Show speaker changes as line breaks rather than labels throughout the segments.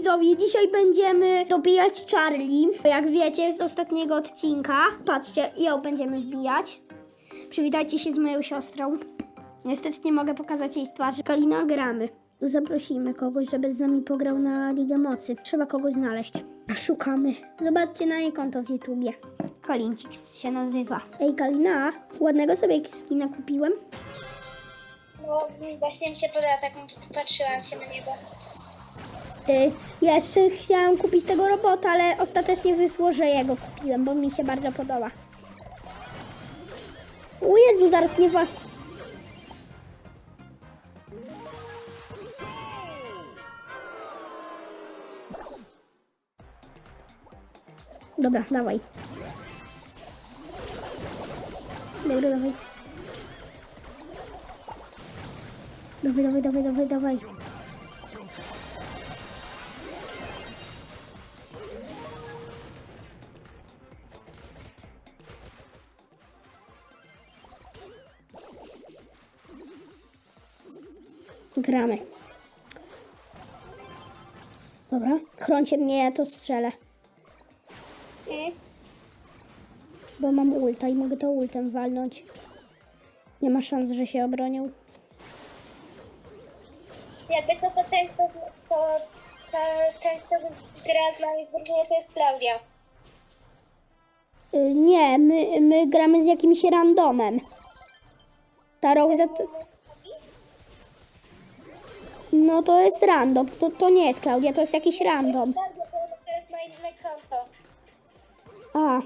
widzowie, dzisiaj będziemy dobijać Charlie. Jak wiecie z ostatniego odcinka. Patrzcie, ją będziemy wbijać. Przywitajcie się z moją siostrą. Niestety nie mogę pokazać jej twarzy. Kalina, gramy. Zaprosimy kogoś, żeby z nami pograł na Ligę Mocy. Trzeba kogoś znaleźć. Szukamy. Zobaczcie na jej konto w YouTubie. Kalincik się nazywa. Ej, Kalina, ładnego sobie skina kupiłem.
No właśnie mi się podoba, tak patrzyłam się na niego.
Y, ja jeszcze chciałam kupić tego robota, ale ostatecznie wyszło, że jego kupiłem, bo mi się bardzo podoba. O Jezu, zaraz mnie wa... Dobra, dawaj. Dobra, dawaj. Dawaj, dawaj, dawaj, dawaj, dawaj. Gramy. Dobra, chroncie mnie, ja to strzelę. Bo mam ulta i mogę to ultem walnąć. Nie ma szans, że się obronią.
Jakby to to często, to, to często gra z nami w to jest Klaudia.
Y, nie, my, my gramy z jakimś randomem. Ta Rosa to... No to jest random. To, to nie jest Klaudia, to jest jakiś random.
Klaudia to, jest konto.
A,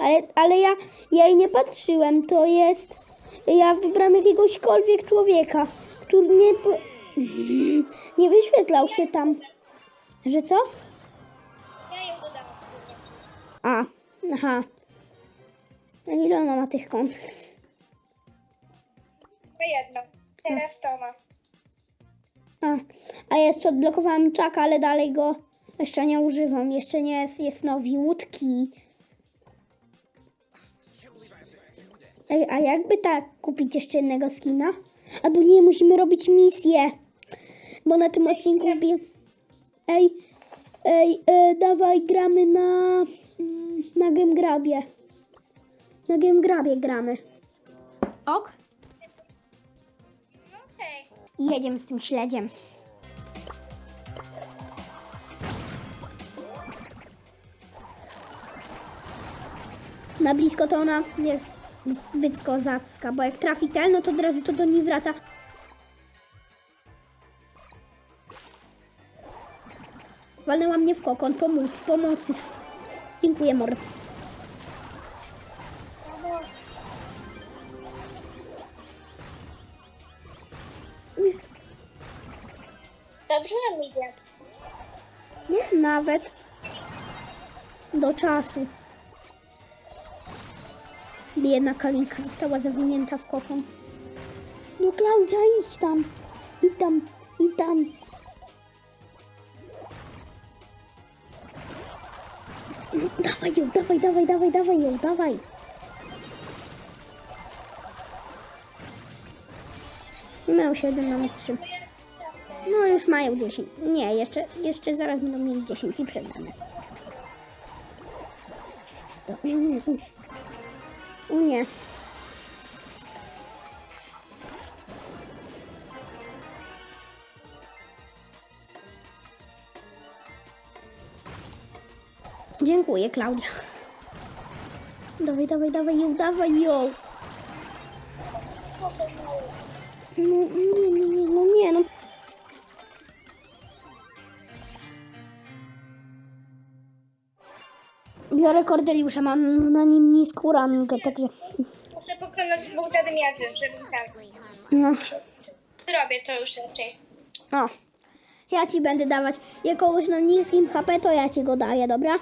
ale, ale ja, ja jej nie patrzyłem. To jest. Ja wybrałam jakiegośkolwiek człowieka, który nie. Nie wyświetlał się tam. Że co?
Ja ją dodałam.
A, aha. A ile ona ma tych kont?
Jedno. Teraz to ma.
A, a jeszcze odblokowałam czaka, ale dalej go jeszcze nie używam. Jeszcze nie jest, jest nowiutki. Ej, a jakby tak kupić jeszcze jednego skina? Albo nie, musimy robić misję. Bo na tym odcinku wbiję... Ej, ej, e, dawaj gramy na... mm, Na Gamegrabie. Na Gamegrabie gramy. Ok? Jedziemy z tym śledziem. Na blisko to ona jest zbyt kozacka, bo jak trafi cel, no to od razu to do niej wraca. Walnęła mnie w kokon, pomóż, pomocy. Dziękuję, mor. Nawet do czasu. Biedna Kalinka została zawinięta w kokon. No Klaudia, idź tam. Idź tam, idź tam. Dawaj ją, dawaj, dawaj, dawaj, dawaj ją, dawaj. Miał 7, mamy 3. No już mają 10. Nie, jeszcze, jeszcze zaraz będą mieli 10 i przegramy. To, no nie. O nie. Dziękuję, Klaudia. Dawaj, dawaj, dawaj ją, dawaj ją. No nie, nie, nie, no nie, no. Biorę Kordeliusza, mam na nim niską rangę, także...
Muszę pokonać dwóch zadymiarzy, żeby tak.
No,
Zrobię to już raczej.
o. Ja ci będę dawać. Jak kogoś na niskim HP, to ja ci go daję, dobra?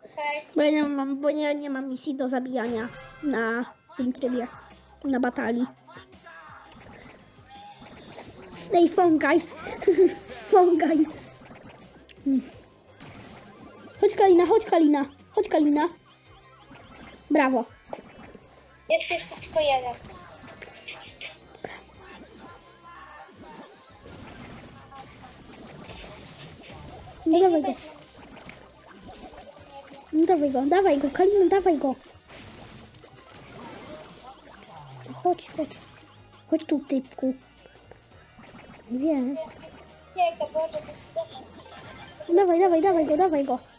Okej.
Bo ja nie mam, bo nie, nie mam misji do zabijania na tym trybie, na batalii. Ej, fąkaj. fąkaj. Mm. Chodź Kalina, chodź Kalina, chodź Kalina. Brawo.
Jest jeszcze tylko jeden.
No dawaj go. No dawaj go, dawaj go, Kalina, dawaj go. Chodź, chodź. Chodź tu, typku.
Jest
Dawaj, dawaj, dawaj go, dawaj go.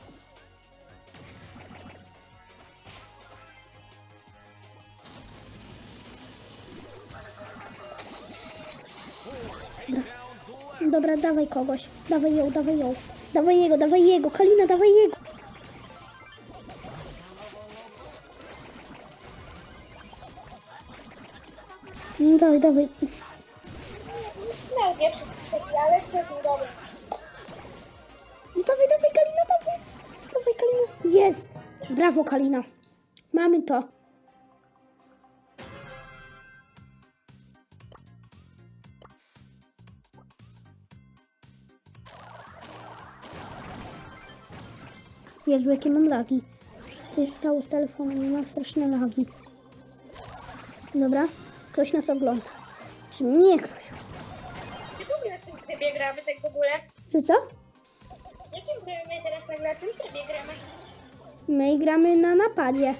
Dobra. Dawaj kogoś. Dawaj ją, dawaj ją. Dawaj jego, dawaj jego. Kalina, dawaj jego. No, Dawaj, dawaj.
Przed, ale.
No dawaj, dawaj, Kalina, dawaj. Dawaj, Kalina. Jest. Brawo, Kalina. Mamy to. Jezu, jakie mam lagi. Co się stało z telefonem? Nie mam straszne lagi. Dobra, ktoś nas ogląda. Czy mnie ktoś?
Czy w ogóle w tym trybie gramy tak w ogóle?
Czy co?
Jakim gramy teraz nagle w tym trybie gramy?
My gramy na napadzie.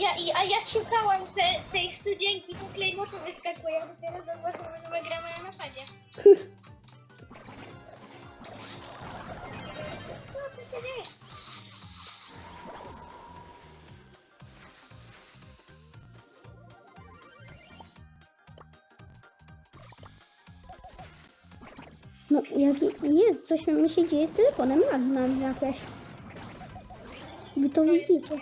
Ja, i, a ja szukałam te, tej studzienki, to klejmotu wyskakuje, a dopiero zauważyłam, że my gramy na napadzie. No,
jaki, jest, coś mi się dzieje z telefonem, lagi mam jakieś. Wy to widzicie.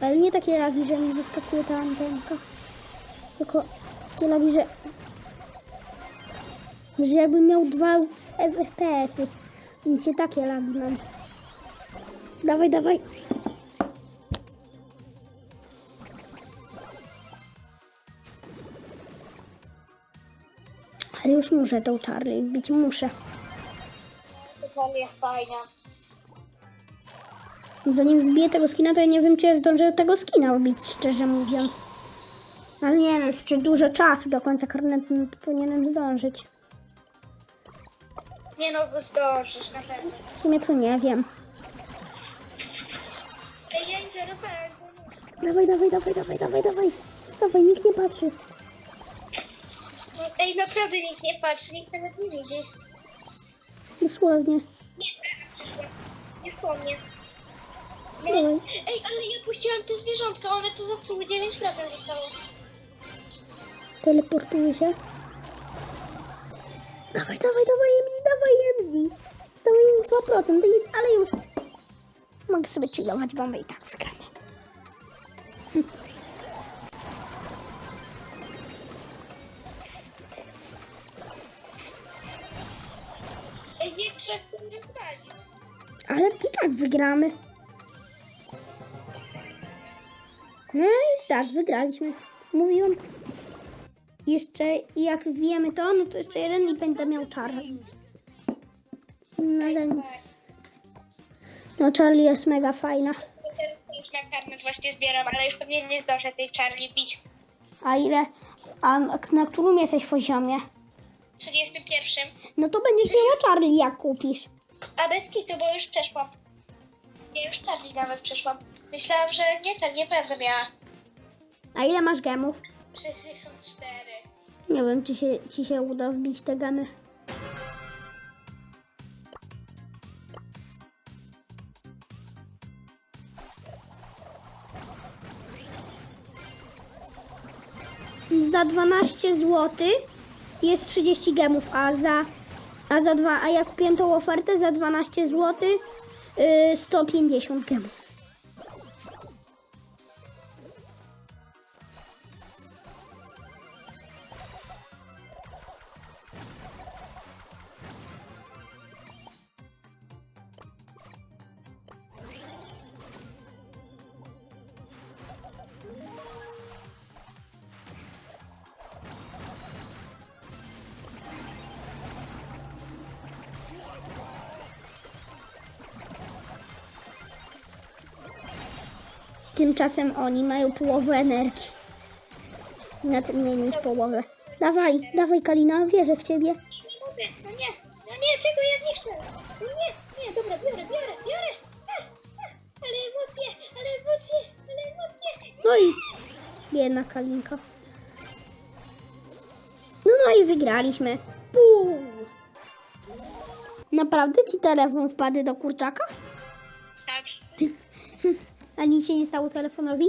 Ale nie takie lagi, że mi wyskakuje ta antenka. Tylko takie lagi, że... Że jakbym miał dwa FPS-y. Mi się takie lagi mam. Dawaj, dawaj. Już muszę tą Charlie wbić, muszę.
To jest fajna.
Zanim wbiję tego skina, to ja nie wiem, czy ja zdążę tego skina wbić, szczerze mówiąc. Ale nie wiem, jeszcze dużo czasu do końca karnetu, no powinienem zdążyć.
Nie no, bo zdążysz na pewno.
W sumie to nie wiem.
Ej, ja idę.
Dawaj, dawaj, dawaj, dawaj, dawaj, dawaj. Dawaj, nikt nie patrzy.
Ej, naprawdę nikt nie patrzy, nikt nawet nie widzi.
Dosłownie.
Nie, nie wspomnę.
Dawaj.
Ej, ale ja puściłam te zwierzątka, one to zepsuły 9% zostało.
Teleportuje się. Dawaj, dawaj, dawaj, MZ, dawaj, MZ. Stało im 2%, i- ale już. Mogę sobie chillować, bo my i tak wygramy. Ale i tak wygramy. No i tak, wygraliśmy. Mówiłam. Jeszcze jak wiemy to, no to jeszcze jeden i będę miał Charlie. No, ale, no Charlie jest mega fajna.
Na karnet właśnie zbieram, ale już pewnie nie zdążę tej Charlie bić.
A ile? A na na którym jesteś poziomie?
31.
No to będziesz miała Charlie jak kupisz.
A bez kitu, bo już przeszłam. Ja już Charlie nawet przeszłam. Myślałam, że nie ten, nie będę miała.
A ile masz gemów?
64.
Nie wiem, czy się, ci się uda wbić te gemy. Za 12 zł jest 30 gemów, a za, a za dwa, a ja kupiłem tą ofertę za 12 zł yy, 150 gemów. Tymczasem oni mają połowę energii. Nawet mniej niż połowę. Dawaj, dawaj Kalina, wierzę w ciebie.
Nie mogę, no nie, no nie, tego ja nie chcę. No nie, nie, dobra, biorę, biorę, biorę. A, a, Ale emocje, ale emocje, ale emocje.
No i biedna Kalinka. No, no i wygraliśmy. Puu. Naprawdę ci telefon wpadł do kurczaka?
Tak,
A nic się nie stało telefonowi?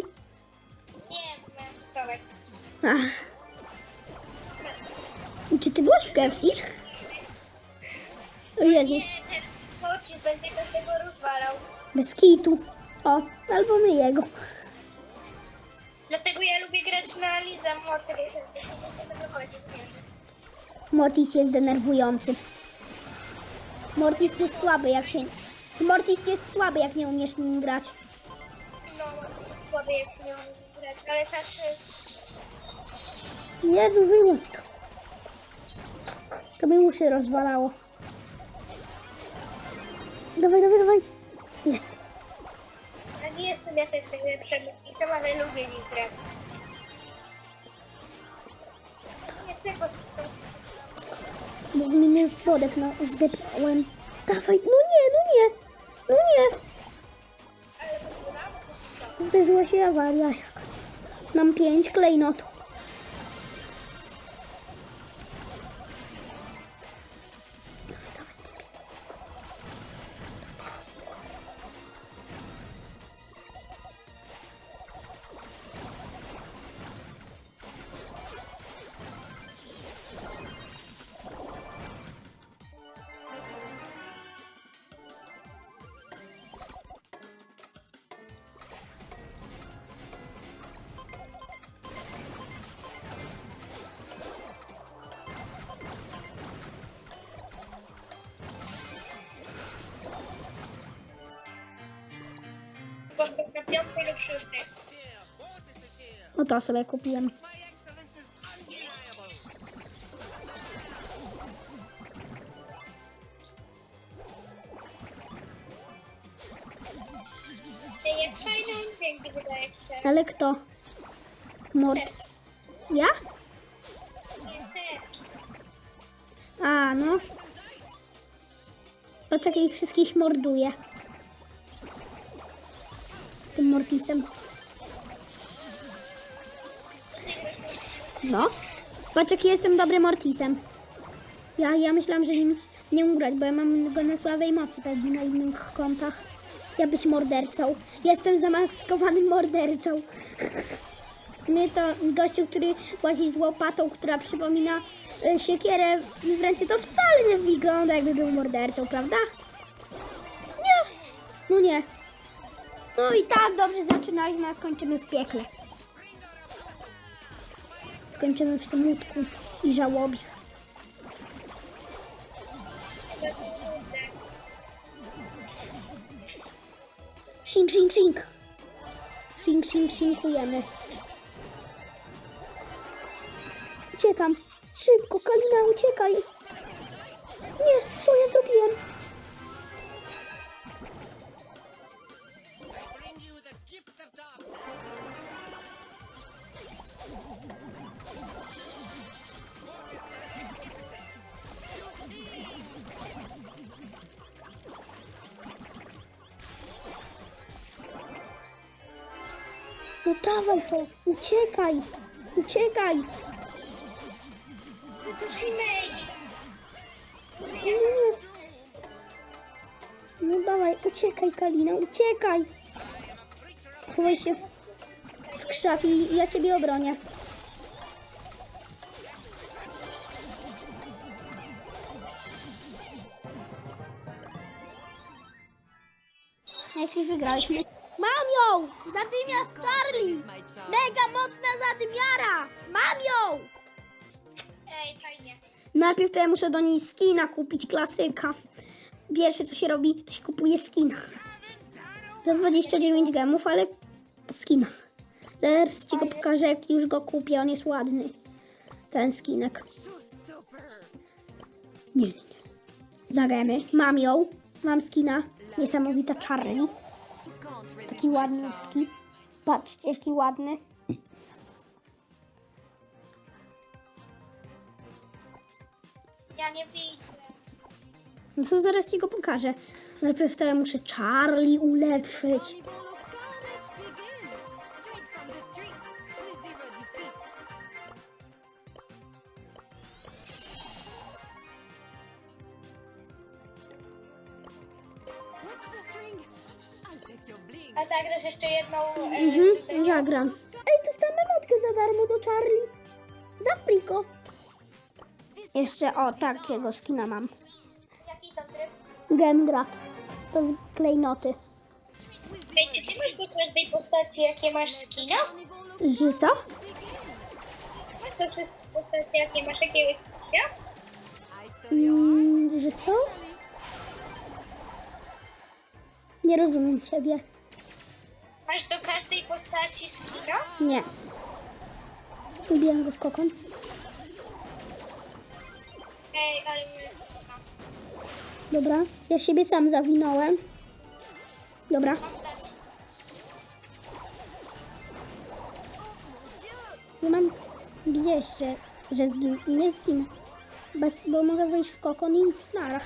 nie, mam.
Ach. Czy ty byłaś w KFC? O Jezu,
Nie, ten pocisk będzie każdego rozwalał.
bez kitu. O, albo my jego.
Dlatego ja lubię grać na Liza tego.
Mortis jest denerwujący. Mortis jest słaby jak się... Mortis jest słaby jak nie umiesz nim grać.
Słaby jak nie umiem grać, ale tak to jest...
Jezu, wyłącz to. To mi uszy rozwalało. Dawaj, dawaj, dawaj. Jest.
Ja nie jestem jakaś najlepsza myśliwcem, ale lubię nim grać. Nie tylko
Bo miny w podek, no, zdepnąłem. Dawaj, no nie, no nie. No nie. Zdarzyła się awaria. Mam pięć klejnotów.
Na piątej lub szóstej.
No to sobie kupiłem.
Się.
Ale kto? Mortis. Ja?
Nie, ty.
A, no. Poczekaj, ich wszystkich morduję. Mortisem. No. Patrz, jaki jestem dobrym Mortisem. Ja, ja myślałam, że nim nie ugrać, bo ja mam go na sławę mocy pewnie na innych kontach. Ja być mordercą. Jestem zamaskowanym mordercą. Mnie to gościu, który łazi z łopatą, która przypomina e, siekierę w ręce, to wcale nie wygląda jakby był mordercą, prawda? Nie. No nie. No i tak dobrze zaczynaliśmy, a skończymy w piekle. Skończymy w smutku i żałobie. Shink, shink, shink. Shink, shink, shinkujemy. Uciekam. Szybko, Kalina, uciekaj. Nie, co ja zrobiłem? No dawaj to, uciekaj, uciekaj.
No to Shimei.
Nie. No dawaj, uciekaj Kalina, uciekaj. Chowaj się w krzaki i ja ciebie obronię. Jak już wygraliśmy. Zadymiarz Charlie! Mega mocna zadymiara! Mam ją!
Ej, fajnie.
Najpierw to ja muszę do niej skina kupić, klasyka. Pierwsze co się robi, to się kupuje skina. Za 29 gemów, ale skina. Zaraz ci go pokażę, jak już go kupię, on jest ładny. Ten skinek. Nie, nie, nie. Za gemy. Mam ją. Mam skina. Niesamowita Charlie. Taki ładny, Patrzcie, jaki ładny.
Ja nie widzę.
No to zaraz ci go pokażę. Najpierw to ja muszę Charlie ulepszyć.
A zagrasz jeszcze jedną... e,
Mhm,
tutaj-
zagram. Ej, dostałem emotkę za darmo do Charlie. Za friko. Jeszcze o, takiego skina mam.
Jaki to tryb?
Gemgra. To z klejnoty.
Wiecie, ty masz do każdej postaci, jakie masz skina?
Że co?
Masz do wszystkich postaci, jakie masz jakiegoś skina?
Mm, że co? Nie rozumiem ciebie.
Masz do każdej postaci skina?
Nie. Lubiłem go w kokon.
Ej, ale...
Dobra. Ja siebie sam zawinąłem. Dobra. Nie mam gdzieś, że, że zgin. Nie zginę. Bez, bo mogę wejść w kokon i nara.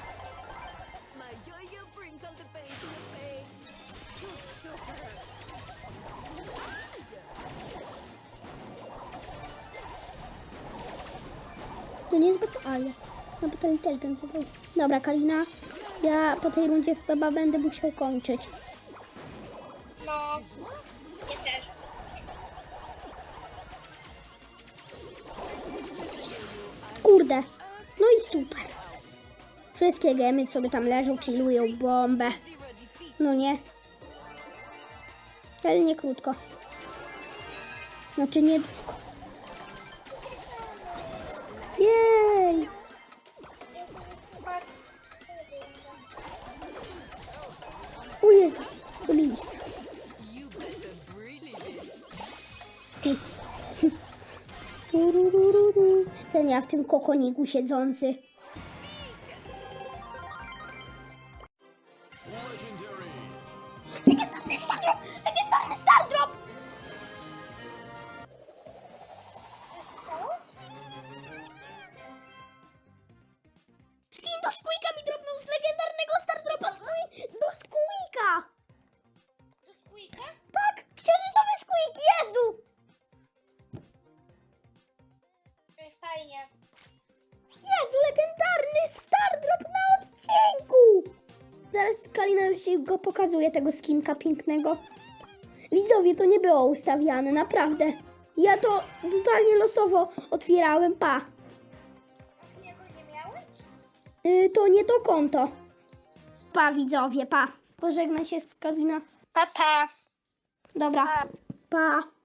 To
nie jest batalia. No bo to inteligent zadał. Dobra, Kalina. Ja po tej rundzie chyba będę musiał kończyć.
No... Nie też.
Kurde. No i super. Wszystkie gemy sobie tam leżą, chillują bombę. No nie. Ale nie krótko. Znaczy nie. Ten ja w tym kokoniku siedzący. Legendarny Stardrop! Legendarny Stardrop! Skin do Squeaka mi dropnął z legendarnego Stardropa z, do Squeaka!
Squeaka?
Ci go pokazuje, tego skinka pięknego. Widzowie, to nie było ustawiane, naprawdę. Ja to totalnie losowo otwierałem, pa.
A jego nie miałeś?
Y, to nie to konto. Pa, widzowie, pa. Pożegnaj się z Kalina.
Papa.
Dobra, pa.